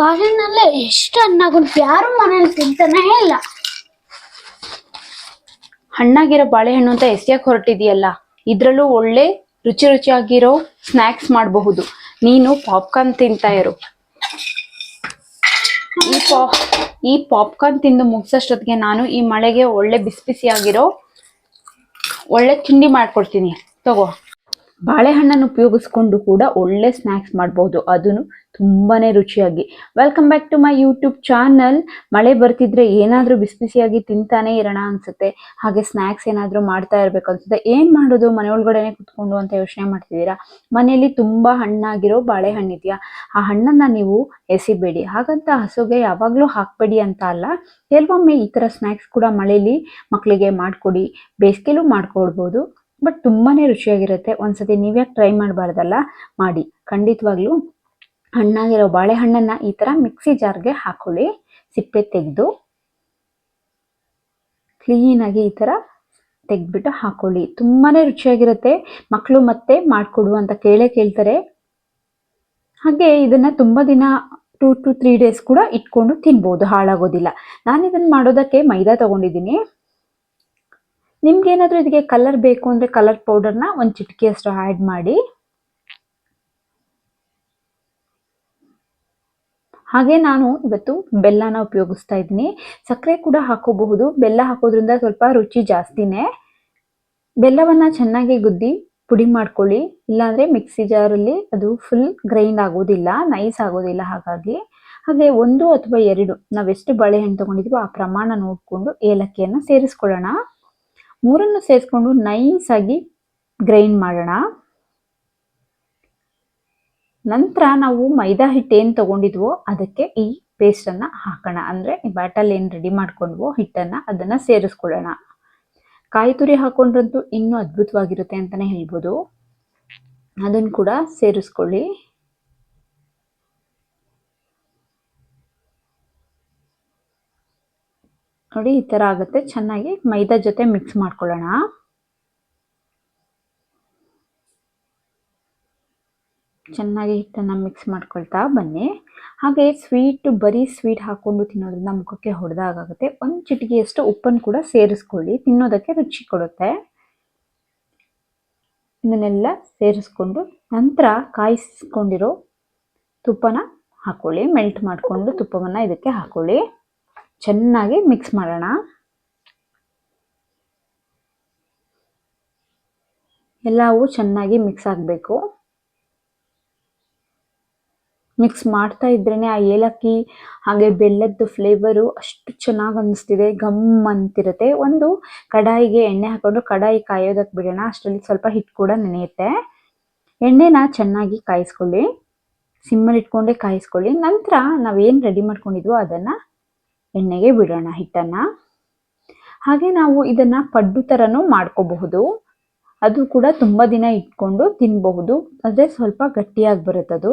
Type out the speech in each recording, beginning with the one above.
ಬಾಳೆಹಣ್ಣಲ್ಲ ಎಷ್ಟು ಹಣ್ಣಾಗುಂಟು ಯಾರು ಮನೇಲಿ ತಿಂತಾನೆ ಇಲ್ಲ. ಹಣ್ಣಾಗಿರೋ ಬಾಳೆಹಣ್ಣು ಅಂತ ಎಸೆಯಕ್ ಹೊರಟಿದೆಯಲ್ಲ, ಇದ್ರಲ್ಲೂ ಒಳ್ಳೆ ರುಚಿ ರುಚಿಯಾಗಿರೋ ಸ್ನ್ಯಾಕ್ಸ್ ಮಾಡಬಹುದು. ನೀನು ಪಾಪ್ಕಾರ್ನ್ ತಿಂತಾ ಇರು. ಈ ಪಾ, ಈ ಪಾಪ್ಕಾರ್ನ್ ತಿಂದು ಮುಗಿಸೋಷ್ಟೊತ್ತಿಗೆ ನಾನು ಈ ಮಳೆಗೆ ಒಳ್ಳೆ ಬಿಸಿ ಬಿಸಿಯಾಗಿರೋ ಒಳ್ಳೆ ತಿಂಡಿ ಮಾಡ್ಕೊಡ್ತೀನಿ. ತಗೋ. ಬಾಳೆಹಣ್ಣನ್ನು ಉಪಯೋಗಿಸ್ಕೊಂಡು ಕೂಡ ಒಳ್ಳೆ ಸ್ನ್ಯಾಕ್ಸ್ ಮಾಡ್ಬೋದು. ಅದನ್ನು ತುಂಬಾ ರುಚಿಯಾಗಿ. Welcome back to my YouTube channel ಮಳೆ ಬರ್ತಿದ್ರೆ ಏನಾದರೂ ಬಿಸಿ ಬಿಸಿಯಾಗಿ ತಿಂತಾನೆ ಇರೋಣ ಅನ್ಸುತ್ತೆ. ಹಾಗೆ ಸ್ನ್ಯಾಕ್ಸ್ ಏನಾದರೂ ಮಾಡ್ತಾ ಇರಬೇಕು ಅನ್ಸುತ್ತೆ. ಏನ್ ಮಾಡೋದು? ಮನೆ ಒಳಗಡೆನೆ ಕುತ್ಕೊಂಡು ಅಂತ ಯೋಚನೆ ಮಾಡ್ತಿದ್ದೀರಾ? ಮನೆಯಲ್ಲಿ ತುಂಬಾ ಹಣ್ಣಾಗಿರೋ ಬಾಳೆಹಣ್ಣು ಇದೆಯಾ? ಆ ಹಣ್ಣನ್ನ ನೀವು ಎಸಿಬೇಡಿ. ಹಾಗಂತ ಹಸುಗೆ ಯಾವಾಗಲೂ ಹಾಕ್ಬೇಡಿ ಅಂತ ಅಲ್ಲ. ಕೆಲವೊಮ್ಮೆ ಈ ಥರ ಸ್ನ್ಯಾಕ್ಸ್ ಕೂಡ ಮಳೆಯಲ್ಲಿ ಮಕ್ಕಳಿಗೆ ಮಾಡಿಕೊಡಿ. ಬೇಸಿಗೆಲೂ ಮಾಡ್ಕೊಡ್ಬೋದು. ಬಟ್ ತುಂಬಾ ರುಚಿಯಾಗಿರುತ್ತೆ. ಒಂದ್ಸತಿ ನೀವ್ಯಾಕೆ ಟ್ರೈ ಮಾಡಬಾರ್ದಲ್ಲ, ಮಾಡಿ. ಖಂಡಿತವಾಗ್ಲೂ ಹಣ್ಣಾಗಿರೋ ಬಾಳೆಹಣ್ಣನ್ನ ಈ ತರ ಮಿಕ್ಸಿ ಜಾರ್ಗೆ ಹಾಕೊಳ್ಳಿ. ಸಿಪ್ಪೆ ತೆಗೆದು ಕ್ಲೀನಾಗಿ ಈ ತರ ತೆಗ್ದ್ಬಿಟ್ಟು ಹಾಕೊಳ್ಳಿ. ತುಂಬಾನೇ ರುಚಿಯಾಗಿರುತ್ತೆ. ಮಕ್ಕಳು ಮತ್ತೆ ಮಾಡಿಕೊಡು ಅಂತ ಕೇಳೇ ಕೇಳ್ತಾರೆ. ಹಾಗೆ ಇದನ್ನ ತುಂಬಾ ದಿನ ಟೂ ಟು ತ್ರೀ ಡೇಸ್ ಕೂಡ ಇಟ್ಕೊಂಡು ತಿನ್ಬೋದು, ಹಾಳಾಗೋದಿಲ್ಲ. ನಾನು ಇದನ್ನ ಮಾಡೋದಕ್ಕೆ ಮೈದಾ ತಗೊಂಡಿದ್ದೀನಿ. ನಿಮ್ಗೆ ಏನಾದರೂ ಇದಕ್ಕೆ ಕಲರ್ ಬೇಕು ಅಂದ್ರೆ ಕಲರ್ ಪೌಡರ್ನ ಒಂದು ಚಿಟಿಕೆಯಷ್ಟು ಆ್ಯಡ್ ಮಾಡಿ. ಹಾಗೆ ನಾನು ಇವತ್ತು ಬೆಲ್ಲನ ಉಪಯೋಗಿಸ್ತಾ ಇದ್ದೀನಿ. ಸಕ್ಕರೆ ಕೂಡ ಹಾಕೋಬಹುದು. ಬೆಲ್ಲ ಹಾಕೋದ್ರಿಂದ ಸ್ವಲ್ಪ ರುಚಿ ಜಾಸ್ತಿನೇ. ಬೆಲ್ಲವನ್ನ ಚೆನ್ನಾಗಿ ಗುದ್ದಿ ಪುಡಿ ಮಾಡ್ಕೊಳ್ಳಿ. ಇಲ್ಲಾಂದ್ರೆ ಮಿಕ್ಸಿ ಜಾರಲ್ಲಿ ಅದು ಫುಲ್ ಗ್ರೈಂಡ್ ಆಗೋದಿಲ್ಲ ನೈಸ್ ಆಗೋದಿಲ್ಲ ಹಾಗಾಗಿ. ಹಾಗೆ ಒಂದು ಅಥವಾ ಎರಡು, ನಾವೆಷ್ಟು ಬಾಳೆಹಣ್ಣು ತೊಗೊಂಡಿದ್ವೋ ಆ ಪ್ರಮಾಣ ನೋಡಿಕೊಂಡು ಏಲಕ್ಕಿಯನ್ನು ಸೇರಿಸ್ಕೊಳ್ಳೋಣ. ಮೂರನ್ನು ಸೇರಿಸ್ಕೊಂಡು ನೈಸ್ ಆಗಿ ಗ್ರೈಂಡ್ ಮಾಡೋಣ. ನಂತರ ನಾವು ಮೈದಾ ಹಿಟ್ಟು ಏನು ತಗೊಂಡಿದ್ವೋ ಅದಕ್ಕೆ ಈ ಪೇಸ್ಟನ್ನು ಹಾಕೋಣ. ಅಂದರೆ ಈ ಬ್ಯಾಟಲ್ ಏನು ರೆಡಿ ಮಾಡ್ಕೊಂಡ್ವೋ ಹಿಟ್ಟನ್ನು ಅದನ್ನು ಸೇರಿಸ್ಕೊಳ್ಳೋಣ. ಕಾಯಿ ತುರಿ ಹಾಕೊಂಡ್ರಂತೂ ಇನ್ನೂ ಅದ್ಭುತವಾಗಿರುತ್ತೆ ಅಂತಲೇ ಹೇಳ್ಬೋದು. ಅದನ್ನು ಕೂಡ ಸೇರಿಸ್ಕೊಳ್ಳಿ. ನೋಡಿ, ಈ ಥರ ಆಗುತ್ತೆ. ಚೆನ್ನಾಗಿ ಮೈದಾ ಜೊತೆ ಮಿಕ್ಸ್ ಮಾಡ್ಕೊಳ್ಳೋಣ. ಚೆನ್ನಾಗಿ ಹಿಟ್ಟನ್ನು ಮಿಕ್ಸ್ ಮಾಡ್ಕೊಳ್ತಾ ಬನ್ನಿ. ಹಾಗೆ ಸ್ವೀಟ್ ಬರೀ ಸ್ವೀಟ್ ಹಾಕೊಂಡು ತಿನ್ನೋದ್ರಿಂದ ಮುಖಕ್ಕೆ ಹೊಡೆದಾಗುತ್ತೆ ಒಂದು ಚಿಟಿಕೆಯಷ್ಟು ಉಪ್ಪನ್ನು ಕೂಡ ಸೇರಿಸ್ಕೊಳ್ಳಿ. ತಿನ್ನೋದಕ್ಕೆ ರುಚಿ ಕೊಡುತ್ತೆ. ಇದನ್ನೆಲ್ಲ ಸೇರಿಸ್ಕೊಂಡು ನಂತರ ಕಾಯಿಸ್ಕೊಂಡಿರೋ ತುಪ್ಪನ ಹಾಕೊಳ್ಳಿ. ಮೆಲ್ಟ್ ಮಾಡಿಕೊಂಡು ತುಪ್ಪವನ್ನು ಇದಕ್ಕೆ ಹಾಕೊಳ್ಳಿ. ಚೆನ್ನಾಗಿ ಮಿಕ್ಸ್ ಮಾಡೋಣ. ಎಲ್ಲವೂ ಚೆನ್ನಾಗಿ ಮಿಕ್ಸ್ ಆಗಬೇಕು. ಮಿಕ್ಸ್ ಮಾಡ್ತಾ ಇದ್ರೇ ಆ ಏಲಕ್ಕಿ, ಹಾಗೆ ಬೆಲ್ಲದ್ದು ಫ್ಲೇವರು ಅಷ್ಟು ಚೆನ್ನಾಗಿ ಅನ್ನಿಸ್ತಿದೆ ಗಮ್ ಅಂತಿರುತ್ತೆ. ಒಂದು ಕಡಾಯಿಗೆ ಎಣ್ಣೆ ಹಾಕೊಂಡು ಕಡಾಯಿ ಕಾಯೋದಕ್ಕೆ ಬಿಡೋಣ. ಅಷ್ಟರಲ್ಲಿ ಸ್ವಲ್ಪ ಹಿಟ್ಟು ಕೂಡ ನೆನೆಯುತ್ತೆ. ಎಣ್ಣೆನ ಚೆನ್ನಾಗಿ ಕಾಯಿಸ್ಕೊಳ್ಳಿ. ಸಿಮ್ಮಲ್ಲಿ ಇಟ್ಕೊಂಡೇ ಕಾಯಿಸ್ಕೊಳ್ಳಿ. ನಂತರ ನಾವೇನು ರೆಡಿ ಮಾಡ್ಕೊಂಡಿದ್ವೋ ಅದನ್ನು ಎಣ್ಣೆಗೆ ಬಿಡೋಣ ಹಿಟ್ಟನ್ನು. ಹಾಗೆ ನಾವು ಇದನ್ನು ಪಡ್ಡು ಥರನೂ ಮಾಡ್ಕೋಬಹುದು. ಅದು ಕೂಡ ತುಂಬ ದಿನ ಇಟ್ಕೊಂಡು ತಿನ್ನಬಹುದು ಆದರೆ ಸ್ವಲ್ಪ ಗಟ್ಟಿಯಾಗಿ ಬರುತ್ತದು ಅದು.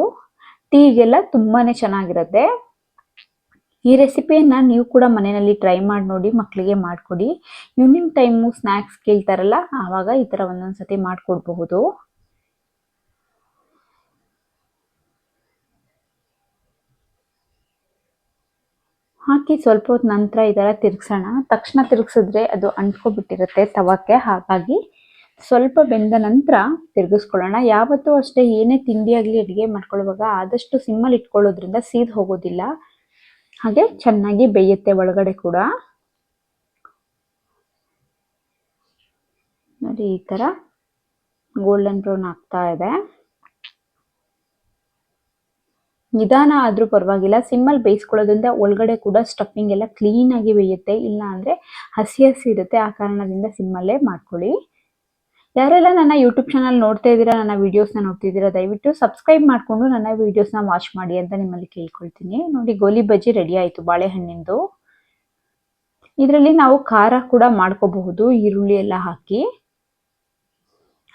ಟೀಗೆಲ್ಲ ತುಂಬಾ ಚೆನ್ನಾಗಿರುತ್ತೆ. ಈ ರೆಸಿಪಿಯನ್ನು ನೀವು ಕೂಡ ಮನೆಯಲ್ಲಿ ಟ್ರೈ ಮಾಡಿ ನೋಡಿ ಮಕ್ಕಳಿಗೆ ಮಾಡಿಕೊಡಿ. ಈವ್ನಿಂಗ್ ಟೈಮು ಸ್ನ್ಯಾಕ್ಸ್ ಕೇಳ್ತಾರಲ್ಲ, ಆವಾಗ ಈ ಥರ ಒಂದೊಂದು ಸತಿ ಮಾಡಿಕೊಡ್ಬಹುದು. ಹಾಕಿ ಸ್ವಲ್ಪ ಹೊತ್ತು ನಂತರ ಈ ಥರ ತಿರ್ಗ್ಸೋಣ. ತಕ್ಷಣ ತಿರ್ಗಿಸಿದ್ರೆ ಅದು ಅಂಟ್ಕೊಬಿಟ್ಟಿರುತ್ತೆ ತವಕ್ಕೆ. ಹಾಗಾಗಿ ಸ್ವಲ್ಪ ಬೆಂದ ನಂತರ ತಿರುಗಿಸ್ಕೊಳ್ಳೋಣ. ಯಾವತ್ತೂ ಅಷ್ಟೇ ಏನೇ ತಿಂಡಿ ಆಗಲಿ ಅಡುಗೆ ಮಾಡ್ಕೊಳ್ಳುವಾಗ ಆದಷ್ಟು ಸಿಮ್ಮಲ್ಲಿ ಇಟ್ಕೊಳ್ಳೋದ್ರಿಂದ ಸೀದ್ ಹೋಗೋದಿಲ್ಲ. ಹಾಗೆ ಚೆನ್ನಾಗಿ ಬೇಯುತ್ತೆ ಒಳಗಡೆ ಕೂಡ. ನೋಡಿ ಈ ಥರ ಗೋಲ್ಡನ್ ಬ್ರೌನ್ ಆಗ್ತಾ ಇದೆ. ನಿಧಾನ ಆದರೂ ಪರವಾಗಿಲ್ಲ. ಸಿಮ್ಮಲ್ಲಿ ಬೇಯಿಸ್ಕೊಳ್ಳೋದ್ರಿಂದ ಒಳಗಡೆ ಕೂಡ ಸ್ಟಫಿಂಗ್ ಎಲ್ಲ ಕ್ಲೀನಾಗಿ ಬೇಯುತ್ತೆ. ಇಲ್ಲ ಅಂದರೆ ಹಸಿ ಹಸಿ ಇರುತ್ತೆ. ಆ ಕಾರಣದಿಂದ ಸಿಮ್ಮಲ್ಲೇ ಮಾಡ್ಕೊಳ್ಳಿ. ಯಾರೆಲ್ಲ ನನ್ನ ಯೂಟ್ಯೂಬ್ ಚಾನಲ್ ನೋಡ್ತಾ ಇದ್ದೀರಾ, ನನ್ನ ವೀಡಿಯೋಸ್ನ ನೋಡ್ತಿದ್ದೀರಾ, ದಯವಿಟ್ಟು ಸಬ್ಸ್ಕ್ರೈಬ್ ಮಾಡಿಕೊಂಡು ನನ್ನ ವೀಡಿಯೋಸ್ನ ವಾಚ್ ಮಾಡಿ ಅಂತ ನಿಮ್ಮಲ್ಲಿ ಕೇಳ್ಕೊಳ್ತೀನಿ. ನೋಡಿ, ಗೋಲಿ ಬಜ್ಜಿ ರೆಡಿ ಆಯಿತು, ಬಾಳೆಹಣ್ಣಿಂದು. ಇದರಲ್ಲಿ ನಾವು ಖಾರ ಕೂಡ ಮಾಡ್ಕೋಬಹುದು, ಈರುಳ್ಳಿ ಎಲ್ಲ ಹಾಕಿ.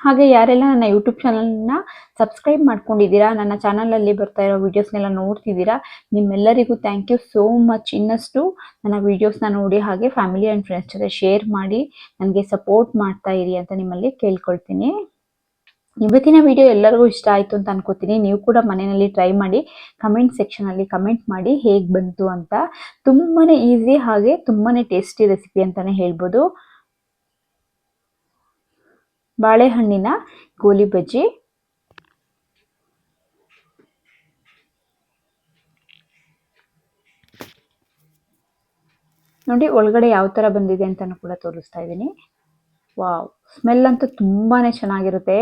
ಹಾಗೆ ಯಾರೆಲ್ಲ ನನ್ನ ಯೂಟ್ಯೂಬ್ ಚಾನಲ್ನ ಸಬ್ಸ್ಕ್ರೈಬ್ ಮಾಡ್ಕೊಂಡಿದ್ದೀರಾ, ನನ್ನ ಚಾನಲಲ್ಲಿ ಬರ್ತಾ ಇರೋ ವೀಡಿಯೋಸ್ನೆಲ್ಲ ನೋಡ್ತಿದ್ದೀರಾ, ನಿಮ್ಮೆಲ್ಲರಿಗೂ ಥ್ಯಾಂಕ್ ಯು ಸೋ ಮಚ್ ಇನ್ನಷ್ಟು ನನ್ನ ವೀಡಿಯೋಸ್ನ ನೋಡಿ ಹಾಗೆ ಫ್ಯಾಮಿಲಿ ಆ್ಯಂಡ್ ಫ್ರೆಂಡ್ಸ್ ಜೊತೆ ಶೇರ್ ಮಾಡಿ, ನನಗೆ ಸಪೋರ್ಟ್ ಮಾಡ್ತಾ ಇರಿ ಅಂತ ನಿಮ್ಮಲ್ಲಿ ಕೇಳ್ಕೊಳ್ತೀನಿ. ಇವತ್ತಿನ ವಿಡಿಯೋ ಎಲ್ಲರಿಗೂ ಇಷ್ಟ ಆಯಿತು ಅಂತ ಅನ್ಕೋತೀನಿ. ನೀವು ಕೂಡ ಮನೆಯಲ್ಲಿ ಟ್ರೈ ಮಾಡಿ ಕಮೆಂಟ್ ಸೆಕ್ಷನಲ್ಲಿ ಕಮೆಂಟ್ ಮಾಡಿ ಹೇಗೆ ಬಂತು ಅಂತ. ತುಂಬಾ ಈಸಿ ಹಾಗೆ ತುಂಬಾ ಟೇಸ್ಟಿ ರೆಸಿಪಿ ಅಂತಲೇ ಹೇಳ್ಬೋದು. ಬಾಳೆಹಣ್ಣಿನ ಗೋಲಿ ಬಜ್ಜಿ. ನೋಡಿ ಒಳಗಡೆ ಯಾವ ಥರ ಬಂದಿದೆ ಅಂತಲೂ ಕೂಡ ತೋರಿಸ್ತಾ ಇದ್ದೀನಿ. ವಾವ್ ಸ್ಮೆಲ್ ಅಂತೂ ತುಂಬಾ ಚೆನ್ನಾಗಿರುತ್ತೆ.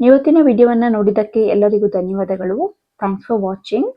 ಇವತ್ತಿನ ವಿಡಿಯೋವನ್ನು ನೋಡಿದ್ದಕ್ಕೆ ಎಲ್ಲರಿಗೂ ಧನ್ಯವಾದಗಳು. Thanks for watching